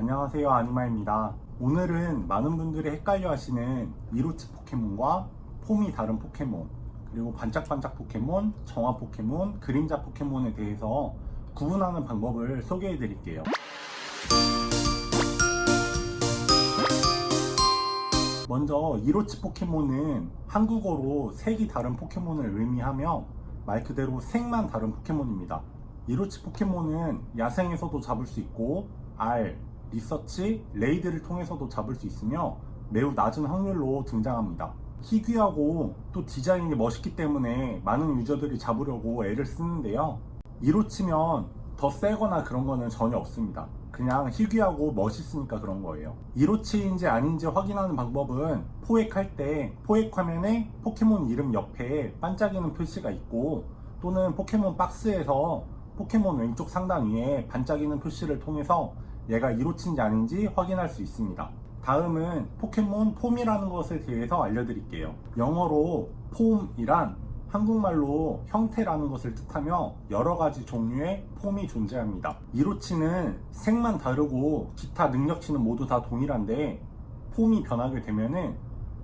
안녕하세요 아니마입니다 오늘은 많은 분들이 헷갈려 하시는 이로치 포켓몬과 폼이 다른 포켓몬 그리고 반짝반짝 포켓몬, 정화 포켓몬, 그림자 포켓몬에 대해서 구분하는 방법을 소개해 드릴게요 먼저 이로치 포켓몬은 한국어로 색이 다른 포켓몬을 의미하며 말 그대로 색만 다른 포켓몬입니다. 이로치 포켓몬은 야생에서도 잡을 수 있고 알, 리서치, 레이드를 통해서도 잡을 수 있으며 매우 낮은 확률로 등장합니다. 희귀하고 또 디자인이 멋있기 때문에 많은 유저들이 잡으려고 애를 쓰는데요. 이로 치면 더 세거나 그런 거는 전혀 없습니다. 그냥 희귀하고 멋있으니까 그런 거예요. 이로치인지 아닌지 확인하는 방법은 포획할 때 포획 화면에 포켓몬 이름 옆에 반짝이는 표시가 있고 또는 포켓몬 박스에서 포켓몬 왼쪽 상단 위에 반짝이는 표시를 통해서 얘가 이로치인지 아닌지 확인할 수 있습니다. 다음은 포켓몬 폼이라는 것에 대해서 알려드릴게요. 영어로 폼이란 한국말로 형태라는 것을 뜻하며 여러 가지 종류의 폼이 존재합니다. 이로치는 색만 다르고 기타 능력치는 모두 다 동일한데 폼이 변하게 되면은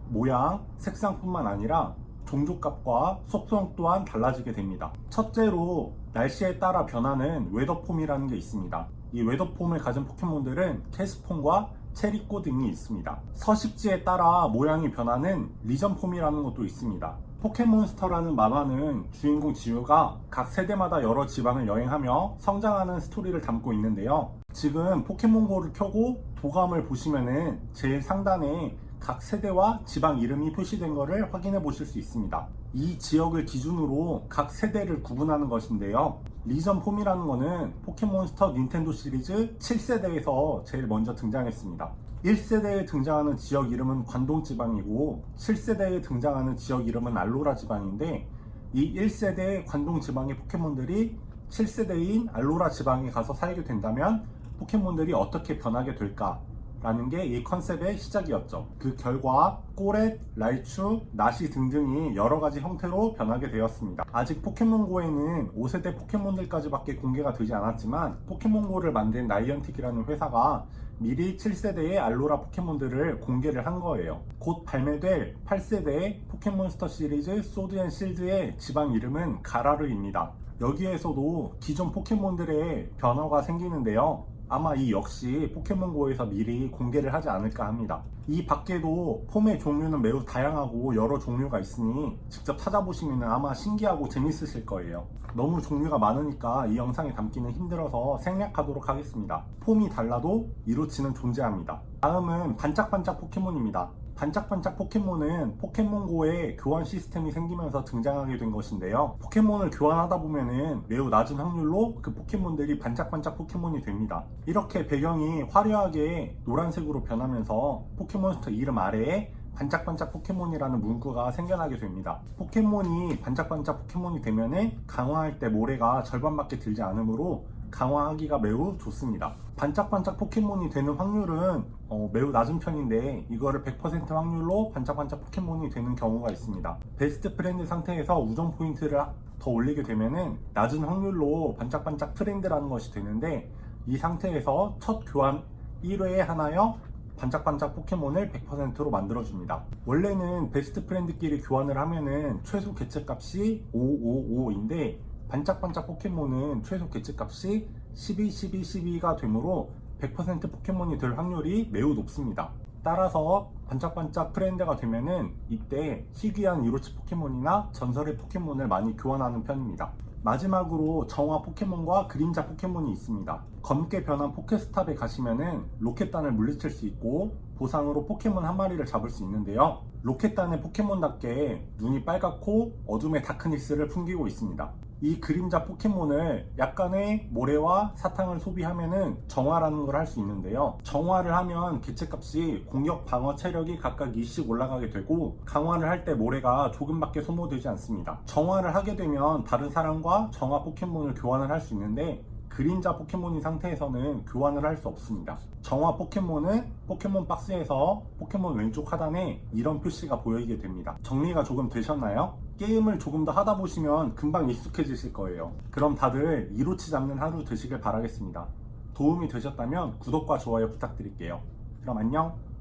모양, 색상뿐만 아니라 종족값과 속성 또한 달라지게 됩니다. 첫째로 날씨에 따라 변하는 웨더폼이라는 게 있습니다. 이 웨더폼을 가진 포켓몬들은 캐스폼과 체리꼬 등이 있습니다. 서식지에 따라 모양이 변하는 리전폼이라는 것도 있습니다. 포켓몬스터라는 만화는 주인공 지우가 각 세대마다 여러 지방을 여행하며 성장하는 스토리를 담고 있는데요. 지금 포켓몬고를 켜고 도감을 보시면은 제일 상단에 각 세대와 지방 이름이 표시된 것을 확인해 보실 수 있습니다. 이 지역을 기준으로 각 세대를 구분하는 것인데요. 리전 폼이라는 것은 포켓몬스터 닌텐도 시리즈 7세대에서 제일 먼저 등장했습니다. 1세대에 등장하는 지역 이름은 관동 지방이고 7세대에 등장하는 지역 이름은 알로라 지방인데 이 1세대 관동 지방의 포켓몬들이 7세대인 알로라 지방에 가서 살게 된다면 포켓몬들이 어떻게 변하게 될까? 라는 게 이 컨셉의 시작이었죠. 그 결과 꼬렛, 라이츄, 나시 등등이 여러 가지 형태로 변하게 되었습니다. 아직 포켓몬고에는 5세대 포켓몬들까지밖에 공개가 되지 않았지만 포켓몬고를 만든 나이언틱이라는 회사가 미리 7세대의 알로라 포켓몬들을 공개를 한 거예요. 곧 발매될 8세대의 포켓몬스터 시리즈 소드 앤 실드의 지방 이름은 가라르입니다. 여기에서도 기존 포켓몬들의 변화가 생기는데요. 아마 이 역시 포켓몬고에서 미리 공개를 하지 않을까 합니다. 이 밖에도 폼의 종류는 매우 다양하고 여러 종류가 있으니 직접 찾아보시면 아마 신기하고 재밌으실 거예요. 너무 종류가 많으니까 이 영상에 담기는 힘들어서 생략하도록 하겠습니다. 폼이 달라도 이로치는 존재합니다. 다음은 반짝반짝 포켓몬입니다. 반짝반짝 포켓몬은 포켓몬고에 교환 시스템이 생기면서 등장하게 된 것인데요. 포켓몬을 교환하다 보면은 매우 낮은 확률로 그 포켓몬들이 반짝반짝 포켓몬이 됩니다. 이렇게 배경이 화려하게 노란색으로 변하면서 포켓몬스터 이름 아래에 반짝반짝 포켓몬이라는 문구가 생겨나게 됩니다. 포켓몬이 반짝반짝 포켓몬이 되면은 강화할 때 모래가 절반밖에 들지 않으므로 강화하기가 매우 좋습니다. 반짝반짝 포켓몬이 되는 확률은 어, 매우 낮은 편인데 이거를 100% 확률로 반짝반짝 포켓몬이 되는 경우가 있습니다. 베스트 프렌드 상태에서 우정 포인트를 더 올리게 되면은 낮은 확률로 반짝반짝 트렌드라는 것이 되는데 이 상태에서 첫 교환 1회에 하나여 반짝반짝 포켓몬을 100%로 만들어줍니다. 원래는 베스트 프렌드끼리 교환을 하면은 최소 개체값이 555인데 반짝반짝 포켓몬은 최소 개체값이 12, 12, 12가 되므로 100% 포켓몬이 될 확률이 매우 높습니다. 따라서 반짝반짝 트렌드가 되면은 이때 희귀한 이로치 포켓몬이나 전설의 포켓몬을 많이 교환하는 편입니다. 마지막으로 정화 포켓몬과 그림자 포켓몬이 있습니다. 검게 변한 포켓스탑에 가시면은 로켓단을 물리칠 수 있고 보상으로 포켓몬 한 마리를 잡을 수 있는데요. 로켓단의 포켓몬답게 눈이 빨갛고 어둠의 다크니스를 풍기고 있습니다. 이 그림자 포켓몬을 약간의 모래와 사탕을 소비하면은 정화라는 걸 할 수 있는데요. 정화를 하면 개체값이 공격, 방어, 체력이 각각 2씩 올라가게 되고 강화를 할 때 모래가 조금밖에 소모되지 않습니다. 정화를 하게 되면 다른 사람과 정화 포켓몬을 교환을 할 수 있는데 그림자 포켓몬인 상태에서는 교환을 할 수 없습니다. 정화 포켓몬은 포켓몬 박스에서 포켓몬 왼쪽 하단에 이런 표시가 보이게 됩니다. 정리가 조금 되셨나요? 게임을 조금 더 하다 보시면 금방 익숙해지실 거예요. 그럼 다들 이로치 잡는 하루 되시길 바라겠습니다. 도움이 되셨다면 구독과 좋아요 부탁드릴게요. 그럼 안녕!